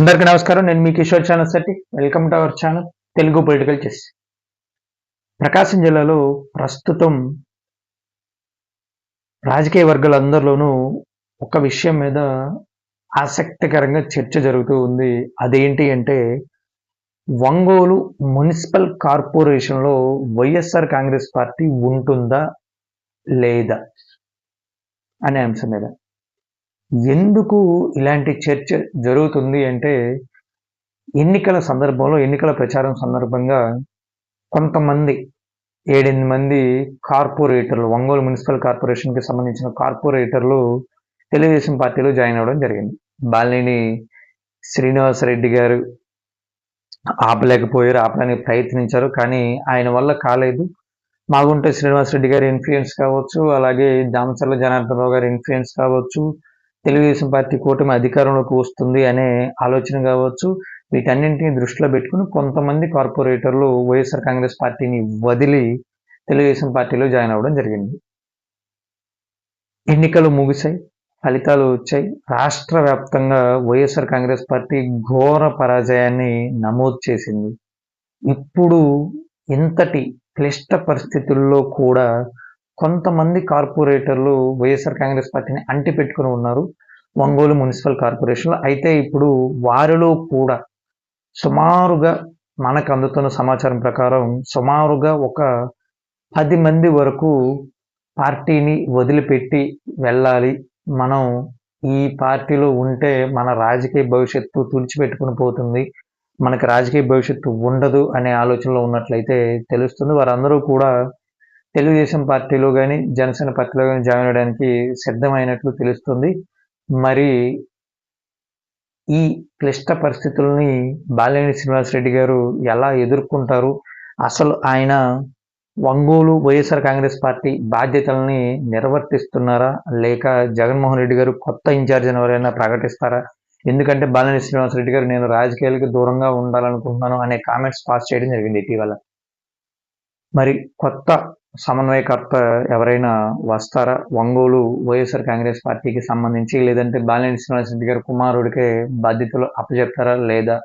అందరికీ నమస్కారం. నేను మీ Kishore channel Shetty. Welcome to our channel Telugu political chess. Prakasam జిల్లాలో ప్రస్తుతం రాజకీయ వర్గాలందరిలోనూ ఒక విషయం మీద ఆసక్తికరంగా చర్చ జరుగుతూ ఉంది. అదేంటి అంటే ఒంగోలు మున్సిపల్ కార్పొరేషన్లో వైఎస్ఆర్ కాంగ్రెస్ పార్టీ ఉంటుందా లేదా అనే అంశం మీద. ఎందుకు ఇలాంటి చర్చ జరుగుతుంది అంటే ఎన్నికల సందర్భంలో ఎన్నికల ప్రచారం సందర్భంగా కొంతమంది ఏడెనిమిది మంది కార్పొరేటర్లు ఒంగోలు మున్సిపల్ కార్పొరేషన్కి సంబంధించిన కార్పొరేటర్లు తెలుగుదేశం పార్టీలో జాయిన్ అవ్వడం జరిగింది. బాలినేని శ్రీనివాసరెడ్డి గారు ఆపలేకపోయారు ఆపడానికి ప్రయత్నించారు కానీ ఆయన వల్ల కాలేదు. మాగుంట శ్రీనివాసరెడ్డి గారి ఇన్ఫ్లుయెన్స్ కావచ్చు అలాగే దామచర్ల జనార్దన్ రావు గారి ఇన్ఫ్లుయెన్స్ కావచ్చు తెలుగుదేశం పార్టీ కూటమి అధికారంలోకి వస్తుంది అనే ఆలోచన కావచ్చు. వీటన్నింటినీ దృష్టిలో పెట్టుకుని కొంతమంది కార్పొరేటర్లు వైఎస్ఆర్ కాంగ్రెస్ పార్టీని వదిలి తెలుగుదేశం పార్టీలో జాయిన్ అవ్వడం జరిగింది. ఎన్నికలు ముగిశాయి ఫలితాలు వచ్చాయి. రాష్ట్ర వ్యాప్తంగా వైఎస్ఆర్ కాంగ్రెస్ పార్టీ ఘోర పరాజయాన్ని నమోదు చేసింది. ఇప్పుడు ఇంతటి క్లిష్ట పరిస్థితుల్లో కూడా కొంతమంది కార్పొరేటర్లు వైఎస్ఆర్ కాంగ్రెస్ పార్టీని అంటి పెట్టుకుని ఉన్నారు. ఒంగోలు మున్సిపల్ కార్పొరేషన్లో. అయితే ఇప్పుడు వారిలో కూడా సుమారుగా మనకు అందుతున్న సమాచారం ప్రకారం సుమారుగా ఒక పది మంది వరకు పార్టీని వదిలిపెట్టి వెళ్ళాలి. మనం ఈ పార్టీలో ఉంటే మన రాజకీయ భవిష్యత్తు తుడిచిపెట్టుకుని పోతుంది. మనకు రాజకీయ భవిష్యత్తు ఉండదు అనే ఆలోచనలో ఉన్నట్లయితే తెలుస్తుంది. వారందరూ కూడా తెలుగుదేశం పార్టీలో కానీ జనసేన పార్టీలో కానీ జాయిన్ అవ్వడానికి సిద్ధమైనట్లు తెలుస్తుంది. మరి ఈ క్లిష్ట పరిస్థితుల్ని బాలినేని శ్రీనివాసరెడ్డి గారు ఎలా ఎదుర్కొంటారు? అసలు ఆయన ఒంగోలు వైఎస్ఆర్ కాంగ్రెస్ పార్టీ బాధ్యతల్ని నిర్వర్తిస్తున్నారా? లేక జగన్మోహన్ రెడ్డి గారు కొత్త ఇన్ఛార్జ్ ఎవరైనా ప్రకటిస్తారా? ఎందుకంటే బాలినేని శ్రీనివాసరెడ్డి గారు నేను రాజకీయాలకు దూరంగా ఉండాలనుకుంటున్నాను అనే కామెంట్స్ పాస్ చేయడం జరిగింది ఇటీవల. మరి కొత్త సమన్వయకర్త ఎవరైనా వస్తారా? ఒంగోలు వైఎస్ఆర్ కాంగ్రెస్ పార్టీకి సంబంధించి లేదంటే బాలినేని శ్రీనివాసరెడ్డి గారి కుమారుడికే బాధ్యతలు అప్పచెప్తారా లేదా?